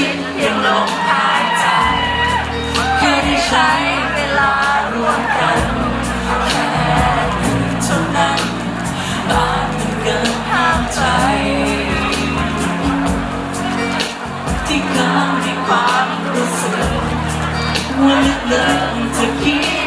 ชิดยังลมหายใจแค่ได้ใช้เวลารวมกันแค่นี้เท่านั้นบางมันเกินห้ามใจ ที่เกินในความรู้สึกว่าลึกๆจะคิด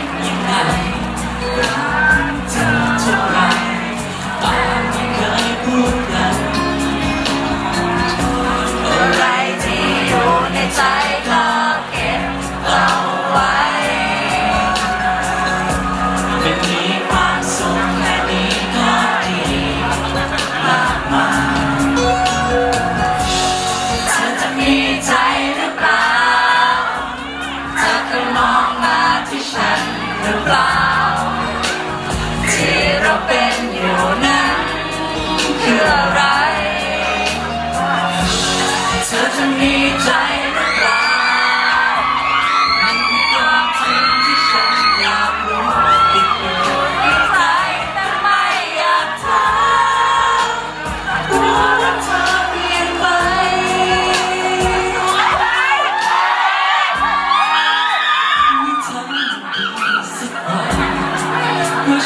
ในใจก็เก็บเอาไว้ไม่มีความสุขแค่นี้ก็ดีมากมายเธอจะมีใจหรือเปล่าเธอเคยมองมาที่ฉันหรือเปล่าที่เราเป็นอยู่นั้นคืออะไร เธอจะมีใจ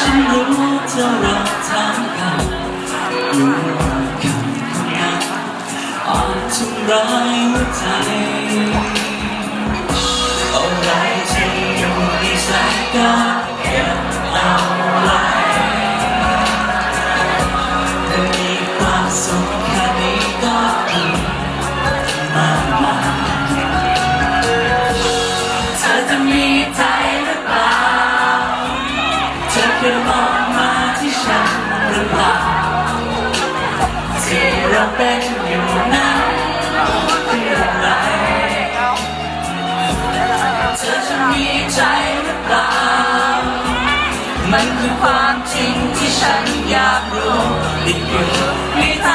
ฉันรู้จะรอทางกันรู้ว่าคำคำนั้นอาจทำร้าย มันคือความจริงที่ฉันอยากรู้ติดอยู่ในใจ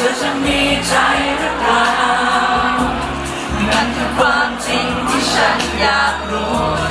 ธอจะมีใจหรือเปล่านั่นคือความจริงที่ฉันอยากรู้